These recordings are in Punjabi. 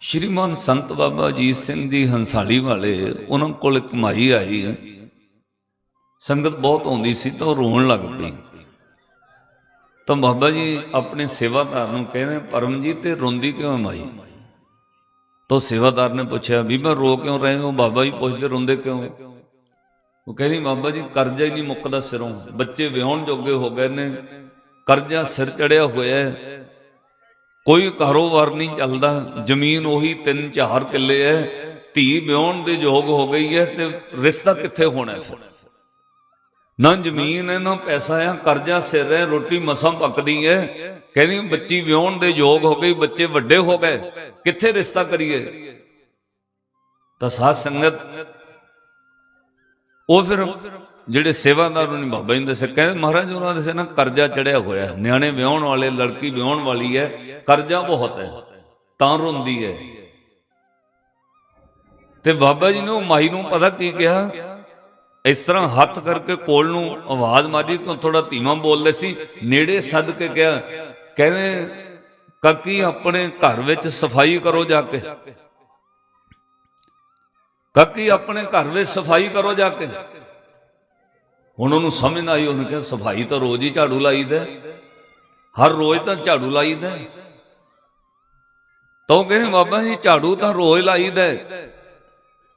ਸ਼੍ਰੀਮਾਨ ਸੰਤ ਬਾਬਾ ਅਜੀਤ ਸਿੰਘ ਜੀ ਹੰਸਾਲੀ ਵਾਲੇ ਉਹਨਾਂ ਕੋਲ ਇੱਕ ਮਾਈ ਆਈ। ਸੰਗਤ ਬਹੁਤ ਆਉਂਦੀ ਸੀ ਤਾਂ ਉਹ ਰੋਣ ਲੱਗ ਪਈ। ਤਾਂ ਬਾਬਾ ਜੀ ਆਪਣੇ ਸੇਵਾਦਾਰ ਨੂੰ ਕਹਿੰਦੇ ਪਰਮ ਜੀ ਤੇ ਰੋਂਦੀ ਕਿਉਂ ਹੈ ਮਾਈ? ਤਾਂ ਸੇਵਾਦਾਰ ਨੇ ਪੁੱਛਿਆ, ਵੀ ਮੈਂ ਰੋ ਕਿਉਂ ਰਹੇ ਹੋ? ਬਾਬਾ ਜੀ ਪੁੱਛਦੇ, ਰੋਂਦੇ ਕਿਉਂ? ਹੋ? ਉਹ ਕਹਿੰਦੀ, ਬਾਬਾ ਜੀ, ਕਰਜ਼ਾ ਹੀ ਨਹੀਂ ਮੁੱਕਦਾ ਸਿਰੋਂ। ਬੱਚੇ ਵਿਆਹਣ ਜੋਗੇ ਹੋ ਗਏ ਨੇ। ਕਰਜ਼ਾ ਸਿਰ ਚੜਿਆ ਹੋਇਆ ਕੋਈ ਕਾਰੋਬਾਰ ਨਹੀਂ ਚੱਲਦਾ। ਜ਼ਮੀਨ ਉਹੀ 3-4 ਕਿੱਲੇ ਹੈ। ਧੀ ਵਿਆਹਣ ਦੇ ਯੋਗ ਹੋ ਗਈ ਹੈ ਤੇ ਰਿਸ਼ਤਾ ਕਿੱਥੇ ਹੋਣਾ ਫਿਰ? ਨਾ ਜ਼ਮੀਨ ਹੈ, ਨਾ ਪੈਸਾ ਹੈ, ਕਰਜ਼ਾ ਸਿਰ ਹੈ, ਰੋਟੀ ਮਸਾਂ ਪੱਕਦੀ ਹੈ। ਕਹਿੰਦੀ ਬੱਚੀ ਵਿਆਹਣ ਦੇ ਯੋਗ ਹੋ ਗਈ, ਬੱਚੇ ਵੱਡੇ ਹੋ ਗਏ। ਕਿੱਥੇ ਰਿਸ਼ਤਾ ਕਰੀਏ? ਤਾਂ ਸਾਧ ਸੰਗਤ, ਉਹ ਫਿਰ ਜਿਹੜੇ ਸੇਵਾਦਾਰ ਨੂੰ ਬਾਬਾ ਜੀ ਨੇ ਦੱਸਿਆ। ਕਹਿੰਦੇ ਮਹਾਰਾਜ, ਉਹਨਾਂ ਦੇ ਸੇ ਨਾ ਕਰਜ਼ਾ ਚੜਿਆ ਹੋਇਆ ਨਿਆਣੇ ਵਿਆਹਣ ਵਾਲੇ, ਲੜਕੀ ਵਿਆਹਣ ਵਾਲੀ ਹੈ। ਕਰਜ਼ਾ ਬਹੁਤ ਹੈ। ਤਾਂ ਰੋਂਦੀ ਹੈ। ਤੇ ਬਾਬਾ ਜੀ ਨੇ ਮਾਈ ਨੂੰ ਪਤਾ ਕੀ ਕਿਹਾ? ਇਸ ਤਰ੍ਹਾਂ ਹੱਥ ਕਰਕੇ ਕੋਲ ਨੂੰ ਆਵਾਜ਼ ਮਾਰੀ, ਕਿ ਥੋੜਾ ਧੀਮਾ ਬੋਲਦੇ ਸੀ। ਨੇੜੇ ਸੱਦ ਕੇ ਕਿਹਾ, ਕਹਿੰਦੇ, ਕਾਕੀ, ਆਪਣੇ ਘਰ ਵਿੱਚ ਸਫ਼ਾਈ ਕਰੋ ਜਾ ਕੇ। ਕਾਕੀ, ਆਪਣੇ ਘਰ ਵਿੱਚ ਸਫ਼ਾਈ ਕਰੋ ਜਾ ਕੇ। ਹੁਣ ਉਹਨੂੰ ਸਮਝ ਨਾ ਆਈ, ਉਹਨੇ ਕਿਹਾ, ਸਫ਼ਾਈ ਤਾਂ ਰੋਜ਼ ਹੀ ਝਾੜੂ ਲਾਈਦਾ ਹੈ। ਹਰ ਰੋਜ਼ ਤਾਂ ਝਾੜੂ ਲਾਈਦਾ ਹੈ। ਤਾਂ ਉਹ ਕਹਿੰਦੇ, ਬਾਬਾ ਜੀ, ਝਾੜੂ ਤਾਂ ਰੋਜ਼ ਲਾਈਦਾ ਹੈ।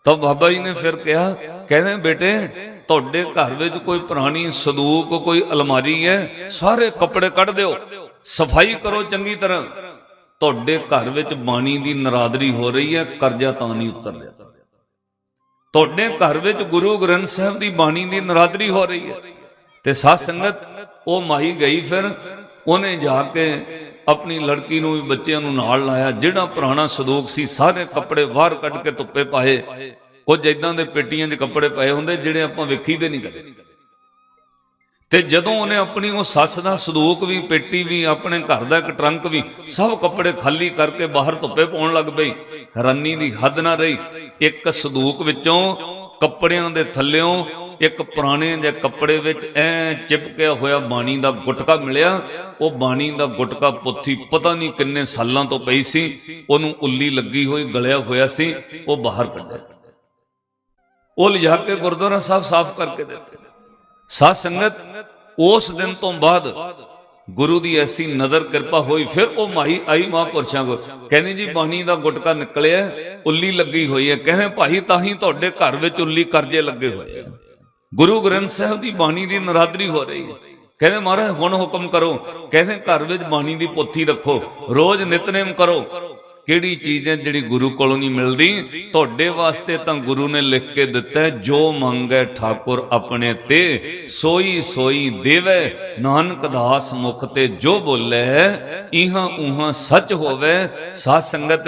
ਤਾਂ ਬਾਬਾ ਜੀ ਨੇ ਫਿਰ ਕਿਹਾ, ਕਹਿੰਦੇ, ਬੇਟੇ, ਤੁਹਾਡੇ ਘਰ ਵਿੱਚ ਕੋਈ ਪੁਰਾਣੀ ਸੰਦੂਕ, ਕੋਈ ਅਲਮਾਰੀ ਹੈ, ਸਾਰੇ ਕੱਪੜੇ ਕੱਢ ਦਿਓ, ਸਫ਼ਾਈ ਕਰੋ ਚੰਗੀ ਤਰ੍ਹਾਂ ਤੁਹਾਡੇ ਘਰ ਵਿੱਚ ਬਾਣੀ ਦੀ ਨਰਾਦਰੀ ਹੋ ਰਹੀ ਹੈ, ਕਰਜ਼ਾ ਤਾਂ ਨਹੀਂ ਉਤਰ ਰਿਹਾ ਤੁਹਾਡੇ ਘਰ ਵਿੱਚ ਗੁਰੂ ਗ੍ਰੰਥ ਸਾਹਿਬ ਦੀ ਬਾਣੀ ਦੀ ਨਰਾਦਰੀ ਹੋ ਰਹੀ ਹੈ। ਤੇ ਸਾਧ ਸੰਗਤ, ਉਹ ਮਾਈ ਗਈ ਫਿਰ, ਉਹਨੇ ਜਾ ਕੇ ਆਪਣੀ ਲੜਕੀ ਨੂੰ ਵੀ ਬੱਚਿਆਂ ਨੂੰ ਨਾਲ ਲਾਇਆ। ਜਿਹੜਾ ਪੁਰਾਣਾ ਸਦੂਕ ਸੀ, ਸਾਰੇ ਕੱਪੜੇ ਬਾਹਰ ਕੱਢ ਕੇ ਧੁੱਪੇ ਪਾਏ। ਕੁਝ ਇਦਾਂ ਦੇ ਪੇਟੀਆਂ 'ਚ ਕੱਪੜੇ ਪਏ ਹੁੰਦੇ, ਜਿਹੜੇ ਆਪਾਂ ਵੇਖੀਦੇ ਨਹੀਂ ਕਦੇ। ਤੇ ਜਦੋਂ ਉਹਨੇ ਆਪਣੀ ਉਹ ਸੱਸ ਦਾ ਸੰਦੂਕ ਵੀ, ਪੇਟੀ ਵੀ, ਆਪਣੇ ਘਰ ਦਾ ਇੱਕ ਟਰੰਕ ਵੀ, ਸਭ ਕੱਪੜੇ ਖਾਲੀ ਕਰਕੇ ਬਾਹਰ ਧੁੱਪੇ ਪਾਉਣ ਲੱਗ ਪਈ। ਹੈਰਾਨੀ ਦੀ ਹੱਦ ਨਾ ਰਹੀ। ਇੱਕ ਸੰਦੂਕ ਵਿੱਚੋਂ ਕੱਪੜਿਆਂ ਦੇ ਥੱਲਿਓਂ ਇੱਕ ਪੁਰਾਣੇ ਜਿਹੇ ਕੱਪੜੇ ਵਿੱਚ ਐ ਚਿਪਕਿਆ ਹੋਇਆ ਬਾਣੀ ਦਾ ਗੁਟਕਾ ਮਿਲਿਆ। ਉਹ ਬਾਣੀ ਦਾ ਗੁਟਕਾ ਪੁੱਥੀ ਪਤਾ ਨਹੀਂ ਕਿੰਨੇ ਸਾਲਾਂ ਤੋਂ ਪਈ ਸੀ। ਉਹਨੂੰ ਉੱਲੀ ਲੱਗੀ ਹੋਈ, ਗਲਿਆ ਹੋਇਆ ਸੀ। ਉਹ ਬਾਹਰ ਕੱਢਿਆ। ਉਹ ਲਿਜਾ ਕੇ ਗੁਰਦੁਆਰਾ ਸਾਹਿਬ ਸਾਫ਼ ਕਰਕੇ ਦਿੱਤੇ। ਸਾਧ ਸੰਗਤ, ਉਸ ਦਿਨ ਤੋਂ ਬਾਅਦ ਗੁਰੂ ਦੀ ਐਸੀ ਨਜ਼ਰ ਕਿਰਪਾ ਹੋਈ, ਫਿਰ ਉਹ ਮਾਈ ਆਈ ਮਹਾਂਪੁਰਸ਼ਾਂ ਕੋ ਕਹਿੰਦੀ ਜੀ, ਬਾਣੀ ਦਾ ਗੁਟਕਾ ਨਿਕਲਿਆ, ਉੱਲੀ ਲੱਗੀ ਹੋਈ ਹੈ। ਕਹਿੰਦੇ, ਭਾਈ, ਤਾਂ ਹੀ ਤੁਹਾਡੇ ਘਰ ਵਿੱਚ ਉੱਲੀ ਕਰਜੇ ਲੱਗੇ ਹੋਏ ਆ। ਗੁਰੂ ਗ੍ਰੰਥ ਸਾਹਿਬ ਦੀ ਬਾਣੀ ਦੀ ਨਰਾਦਰੀ ਹੋ ਰਹੀ ਹੈ। ਕਹਿੰਦੇ, ਮਹਾਰਾਜ, ਹੁਣ ਹੁਕਮ ਕਰੋ। ਕਹਿੰਦੇ, ਘਰ ਵਿੱਚ ਬਾਣੀ ਦੀ ਪੋਥੀ ਰੱਖੋ। ਰੋਜ਼ ਨਿਤਨੇਮ ਕਰੋ। ਕਿਹੜੀ ਚੀਜ਼ ਹੈ ਜਿਹੜੀ ਗੁਰੂ ਕੋਲੋਂ ਨਹੀਂ ਮਿਲਦੀ? ਤੁਹਾਡੇ ਵਾਸਤੇ ਤਾਂ ਗੁਰੂ ਨੇ ਲਿਖ ਕੇ ਦਿੱਤਾ ਜੋ ਮੰਗੈ ਠਾਕੁਰ ਆਪਣੇ ਤੇ, ਸੋਈ ਸੋਈ ਦੇਵੇ, ਨਾਨਕ ਦਾਸ ਮੁਖ ਤੇ ਜੋ ਬੋਲੇ, ਇਹਾਂ ਉਹਾਂ ਸੱਚ ਹੋਵੇ, ਸਾਧ ਸੰਗਤ,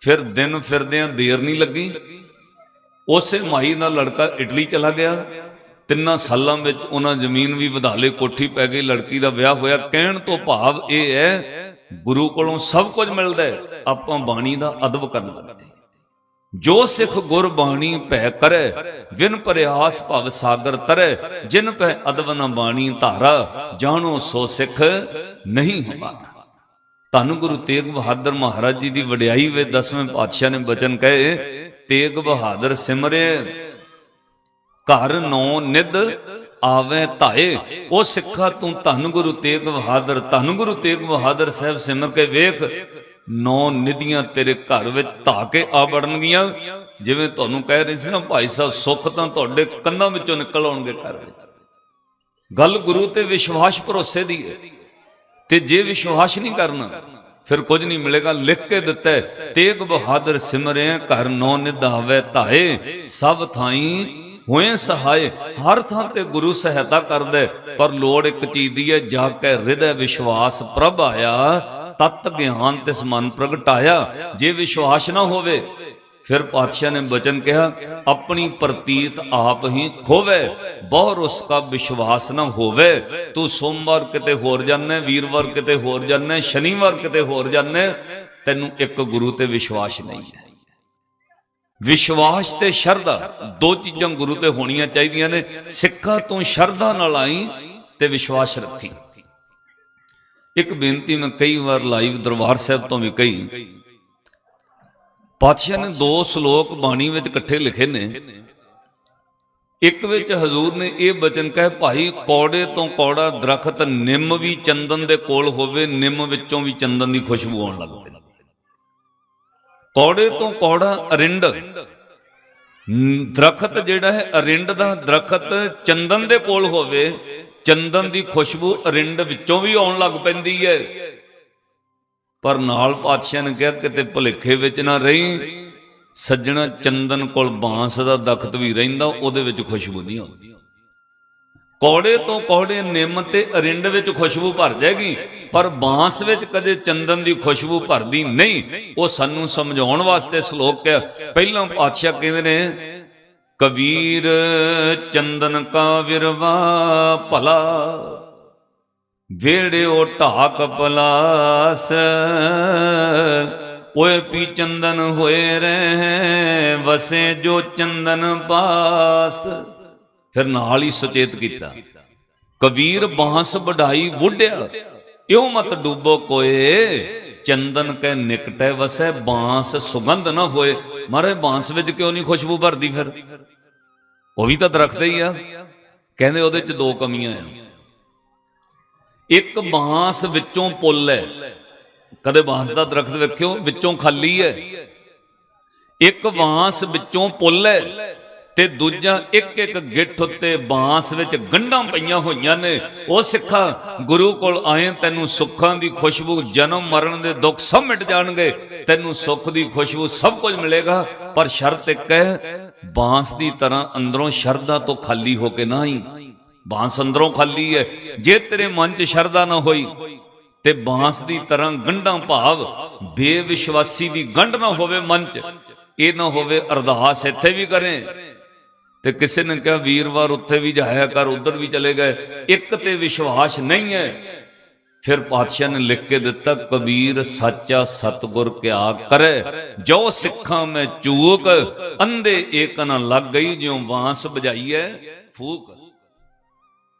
ਫਿਰ ਦਿਨ ਫਿਰਦਿਆਂ ਦੇਰ ਨਹੀਂ ਲੱਗੀ। ਉਸੇ ਮਾਈ ਦਾ ਲੜਕਾ ਇਟਲੀ ਚਲਾ ਗਿਆ। ਤਿੰਨਾਂ ਸਾਲਾਂ ਵਿੱਚ ਉਹਨਾਂ ਜ਼ਮੀਨ ਵੀ ਵਧਾ ਲਈ ਕੋਠੀ ਪੈ ਗਈ। ਲੜਕੀ ਦਾ ਵਿਆਹ ਹੋਇਆ। ਕਹਿਣ ਤੋਂ ਭਾਵ ਇਹ ਹੈ ਗੁਰੂ ਕੋਲੋਂ ਸਭ ਕੁਝ ਮਿਲਦਾ ਹੈ, ਆਪਾਂ ਬਾਣੀ ਦਾ ਅਦਬ ਕਰਨਾ ਲੱਗਦੇ ਜੋ ਸਿੱਖ ਗੁਰ ਬਾਣੀ ਭੈ ਕਰੇ ਵਿਨ ਪਰਿਆਸ ਭਵ ਸਾਗਰ ਤਰੈ, ਜਿਨ ਪੈ ਅਦਬ ਨ ਬਾਣੀ ਧਾਰਾ, ਜਾਣੋ ਸੋ ਸਿੱਖ ਨਹੀਂ ਹਮਾਰਾ ਧੰਨ ਗੁਰੂ ਤੇਗ ਬਹਾਦਰ ਮਹਾਰਾਜ ਜੀ ਦੀ ਵਡਿਆਈ ਵੇ ਦਸਵੇਂ ਪਾਤਸ਼ਾਹ ਨੇ ਬਚਨ ਕਹੇ, ਤੇਗ ਬਹਾਦਰ ਸਿਮਰੇ, ਘਰ ਨੌ ਨਿਦ ਆਵੇ ਧਾਏ, ਉਹ ਸਿੱਖਾ ਤੂੰ ਧੰਨ ਗੁਰੂ ਤੇਗ ਬਹਾਦਰ, ਧੰਨ ਗੁਰੂ ਤੇਗ ਬਹਾਦਰ ਸਾਹਿਬ ਸਿਮਰ ਕੇ ਵੇਖ, ਨੌ ਨਿਧੀਆਂ ਤੇਰੇ ਘਰ ਵਿੱਚ ਧਾ ਕੇ ਆ ਵੜਨਗੀਆਂ। ਜਿਵੇਂ ਤੁਹਾਨੂੰ ਕਹਿ ਰਹੇ ਸੀ ਨਾ, ਭਾਈ ਸਾਹਿਬ, ਸੁੱਖ ਤਾਂ ਤੁਹਾਡੇ ਕੰਨਾਂ ਵਿੱਚੋਂ ਨਿਕਲ ਆਉਣਗੇ ਘਰ ਵਿੱਚ। ਗੱਲ ਗੁਰੂ ਤੇ ਵਿਸ਼ਵਾਸ ਭਰੋਸੇ ਦੀ ਹੈ। ਤੇ ਜੇ ਵਿਸ਼ਵਾਸ ਨਹੀਂ ਕਰਨਾ, ਫਿਰ ਕੁਝ ਨਹੀਂ ਮਿਲੇਗਾ। ਲਿਖ ਕੇ ਦਿੱਤਾ ਤੇਗ ਬਹਾਦਰ ਸਿਮਰਿਆ, ਘਰ ਨੌ ਨਿਧਾਵੇ ਧਾਏ, ਸਭ ਥਾਈ ਹੋਏ ਸਹਾਏ ਹਰ ਥਾਂ ਤੇ ਗੁਰੂ ਸਹਾਇਤਾ ਕਰਦਾ, ਪਰ ਲੋੜ ਇੱਕ ਚੀਜ਼ ਦੀ ਹੈ ਜਾ ਕੇ ਹਿਰਦੇ ਵਿਸ਼ਵਾਸ ਪ੍ਰਭ ਆਇਆ, ਤਤ ਗਿਆਨ ਤੇ ਮਨ ਪ੍ਰਗਟਾਇਆ ਜੇ ਵਿਸ਼ਵਾਸ ਨਾ ਹੋਵੇ, ਫਿਰ ਪਾਤਸ਼ਾਹ ਨੇ ਬਚਨ ਕਿਹਾ, ਆਪਣੀ ਪ੍ਰਤੀਤ ਆਪ ਹੀ ਖੋਵੇ, ਬਹੁਰ ਉਸ ਵਿਸ਼ਵਾਸ ਨਾ ਹੋਵੇ। ਤੂੰ ਸੋਮਵਾਰ ਕਿਤੇ ਹੋਰ ਜਾਣਾ ਵੀਰਵਾਰ ਕਿਤੇ ਹੋਰ ਜਾਣਾ ਸ਼ਨੀਵਾਰ ਕਿਤੇ ਹੋਰ ਜਾਣਾ ਤੈਨੂੰ ਇੱਕ ਗੁਰੂ ਤੇ ਵਿਸ਼ਵਾਸ ਨਹੀਂ ਹੈ। ਵਿਸ਼ਵਾਸ ਤੇ ਸ਼ਰਧਾ ਦੋ ਚੀਜ਼ਾਂ ਗੁਰੂ ਤੇ ਹੋਣੀਆਂ ਚਾਹੀਦੀਆਂ ਨੇ। ਸਿੱਖਾਂ ਤੋਂ ਸ਼ਰਧਾ ਨਾਲ ਆਈ ਤੇ ਵਿਸ਼ਵਾਸ ਰੱਖੀ। ਇੱਕ ਬੇਨਤੀ ਮੈਂ ਕਈ ਵਾਰ ਲਾਈਵ ਦਰਬਾਰ ਸਾਹਿਬ ਤੋਂ ਵੀ ਕਹੀ। ਪਾਤਸ਼ਾਹ ਨੇ ਦੋ ਸ਼ਲੋਕ ਬਾਣੀ ਵਿੱਚ ਇਕੱਠੇ ਲਿਖੇ ਨੇ। ਇੱਕ ਵਿੱਚ ਹਜ਼ੂਰ ਨੇ ਇਹ ਬਚਨ ਕਹੇ, ਭਾਈ, ਕੌੜੇ ਤੋਂ ਕੌੜਾ ਦਰਖਤ ਨਿੰਮ ਵੀ ਚੰਦਨ ਦੇ ਕੋਲ ਹੋਵੇ, ਨਿੰਮ ਵਿੱਚੋਂ ਵੀ ਚੰਦਨ ਦੀ ਖੁਸ਼ਬੂ ਆਉਣ ਲੱਗ ਪੈਂਦੀ ਕੌੜੇ ਤੋਂ ਕੌੜਾ ਅਰਿੰਡ। ਨ- ਦਰਖਤ ਜਿਹੜਾ ਹੈ, ਅਰਿੰਡ ਦਾ ਦਰਖਤ ਚੰਦਨ ਦੇ ਕੋਲ ਹੋਵੇ, ਚੰਦਨ ਦੀ ਖੁਸ਼ਬੂ ਅਰਿੰਡ ਵਿੱਚੋਂ ਵੀ ਆਉਣ ਲੱਗ ਪੈਂਦੀ ਹੈ। ਪਰ ਨਾਲ ਪਾਤਸ਼ਾਹ ਨੇ ਕਿਹਾ, ਕਿਤੇ ਭੁਲੇਖੇ ਵਿੱਚ ਨਾ ਰਹੀ, ਸੱਜਣਾ ਚੰਦਨ ਕੋਲ ਬਾਂਸ ਦਾ ਦਖਤ ਵੀ ਰਹਿੰਦਾ, ਉਹਦੇ ਵਿੱਚ ਖੁਸ਼ਬੂ ਨਹੀਂ ਆਉਂਦੀ। ਕੌੜੇ ਤੋਂ ਕੌੜੇ ਨਿੰਮ ਤੇ ਅਰਿੰਡ ਵਿੱਚ ਖੁਸ਼ਬੂ ਭਰ ਜਾਏਗੀ, ਪਰ ਬਾਂਸ ਵਿੱਚ ਕਦੇ ਚੰਦਨ ਦੀ ਖੁਸ਼ਬੂ ਭਰਦੀ ਨਹੀਂ। ਉਹ ਸਾਨੂੰ ਸਮਝਾਉਣ ਵਾਸਤੇ ਸ਼ਲੋਕ ਹੈ ਪਹਿਲਾਂ ਪਾਤਸ਼ਾਹ ਕਹਿੰਦੇ ਨੇ, ਕਬੀਰ ਚੰਦਨ ਕਾ ਵਿਰਵਾ ਭਲਾ ਵੇੜਿਓ ਢਾਕ ਪਲਾਸ, ਓਏ ਪੀ ਚੰਦਨ ਹੋਏ ਰਹਿ, ਵਸੇ ਜੋ ਚੰਦਨ ਬਾਸ ਫਿਰ ਨਾਲ ਹੀ ਸੁਚੇਤ ਕੀਤਾ। ਕਬੀਰ ਬਾਂਸ ਵਢਾਈ ਵੁੱਢਿਆ। ਇਉ ਮਤ ਡੂਬੋ ਕੋਏ। ਚੰਦਨ ਕੇ ਨਿਕਟੈ ਵਸੈ ਬਾਂਸ, ਸੁਗੰਧ ਨਾ ਹੋਏ। ਮਾਰੇ, ਬਾਂਸ ਵਿੱਚ ਕਿਉਂ ਨਹੀਂ ਖੁਸ਼ਬੂ ਭਰਦੀ ਫਿਰ? ਉਹ ਵੀ ਤਾਂ ਦਰਖਤ ਹੀ ਆ। ਕਹਿੰਦੇ ਉਹਦੇ ਚ ਦੋ ਕਮੀਆਂ ਆ। ਇੱਕ ਬਾਂਸ ਵਿੱਚੋਂ ਪੁੱਲ ਹੈ। ਕਦੇ ਬਾਂਸ ਦਾ ਦਰਖਤ ਵੇਖਿਓ, ਵਿੱਚੋਂ ਖਾਲੀ ਹੈ। ਇੱਕ ਬਾਂਸ ਵਿੱਚੋਂ ਪੁੱਲ ਹੈ। ਤੇ ਦੂਜਾ ਇੱਕ ਇੱਕ ਗਿੱਠ ਉੱਤੇ ਬਾਂਸ ਵਿੱਚ ਗੰਢਾਂ ਪਈਆਂ ਹੋਈਆਂ ਨੇ। ਉਹ ਸਿੱਖਾ ਗੁਰੂ ਕੋਲ ਆਏ, ਤੈਨੂੰ ਸੁੱਖਾਂ ਦੀ ਖੁਸ਼ਬੂ, ਜਨਮ ਮਰਨ ਦੇ ਦੁੱਖ ਸਭ ਮਿਟ ਜਾਣਗੇ। ਤੈਨੂੰ ਸੁੱਖ ਦੀ ਖੁਸ਼ਬੂ ਸਭ ਕੁਝ ਮਿਲੇਗਾ। ਪਰ ਸ਼ਰਤ ਇੱਕ ਹੈ, ਬਾਂਸ ਦੀ ਤਰ੍ਹਾਂ ਅੰਦਰੋਂ ਸ਼ਰਧਾ ਤੋਂ ਖਾਲੀ ਹੋ ਕੇ ਨਾ ਹੀ ਬਾਂਸ ਅੰਦਰੋਂ ਖਾਲੀ ਹੈ। ਜੇ ਤੇਰੇ ਮਨ 'ਚ ਸ਼ਰਧਾ ਨਾ ਹੋਈ, ਤੇ ਬਾਂਸ ਦੀ ਤਰ੍ਹਾਂ ਗੰਢਾਂ ਭਾਵ ਬੇਵਿਸ਼ਵਾਸੀ ਦੀ ਗੰਢ ਨਾ ਹੋਵੇ ਮਨ 'ਚ। ਇਹ ਨਾ ਹੋਵੇ ਅਰਦਾਸ ਇੱਥੇ ਵੀ ਕਰੇ। ਤੇ ਕਿਸੇ ਨੇ ਕਿਹਾ ਵੀਰਵਾਰ ਉੱਥੇ ਵੀ ਜਾਇਆ ਕਰ, ਉਧਰ ਵੀ ਚਲੇ ਗਏ। ਇੱਕ ਤੇ ਵਿਸ਼ਵਾਸ ਨਹੀਂ ਹੈ। ਫਿਰ ਪਾਤਸ਼ਾਹ ਨੇ ਲਿਖ ਕੇ ਦਿੱਤਾ, ਕਬੀਰ ਸੱਚਾ ਸਤਗੁਰ ਕਿਆ ਕਰੇ? ਜੋ ਸਿੱਖਾਂ ਮੈਂ ਚੂਕ, ਅੰਧੇ ਏਕ ਨਾ ਲੱਗ ਗਈ, ਜਿਉ ਬਾਂਸ ਬਜਾਈਐ ਫੂਕ।